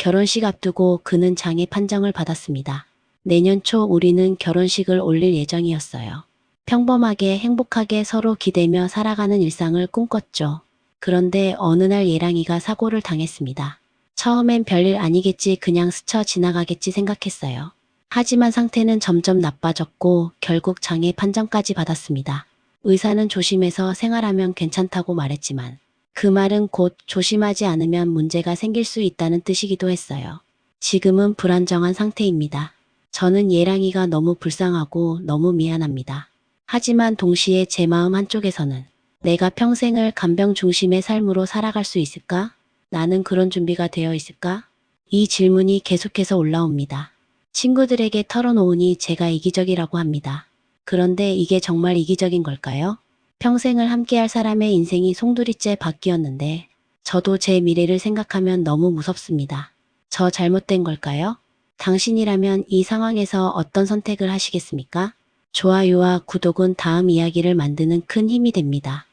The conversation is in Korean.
결혼식 앞두고 그는 장애 판정을 받았습니다. 내년 초 우리는 결혼식을 올릴 예정이었어요. 평범하게 행복하게 서로 기대며 살아가는 일상을 꿈꿨죠. 그런데 어느 날 예랑이가 사고를 당했습니다. 처음엔 별일 아니겠지 그냥 스쳐 지나가겠지 생각했어요. 하지만 상태는 점점 나빠졌고 결국 장애 판정까지 받았습니다. 의사는 조심해서 생활하면 괜찮다고 말했지만 그 말은 곧 조심하지 않으면 문제가 생길 수 있다는 뜻이기도 했어요. 지금은 불안정한 상태입니다. 저는 예랑이가 너무 불쌍하고 너무 미안합니다. 하지만 동시에 제 마음 한쪽에서는 내가 평생을 간병 중심의 삶으로 살아갈 수 있을까? 나는 그런 준비가 되어 있을까? 이 질문이 계속해서 올라옵니다. 친구들에게 털어놓으니 제가 이기적이라고 합니다. 그런데 이게 정말 이기적인 걸까요? 평생을 함께할 사람의 인생이 송두리째 바뀌었는데 저도 제 미래를 생각하면 너무 무섭습니다. 저 잘못된 걸까요? 당신이라면 이 상황에서 어떤 선택을 하시겠습니까? 좋아요와 구독은 다음 이야기를 만드는 큰 힘이 됩니다.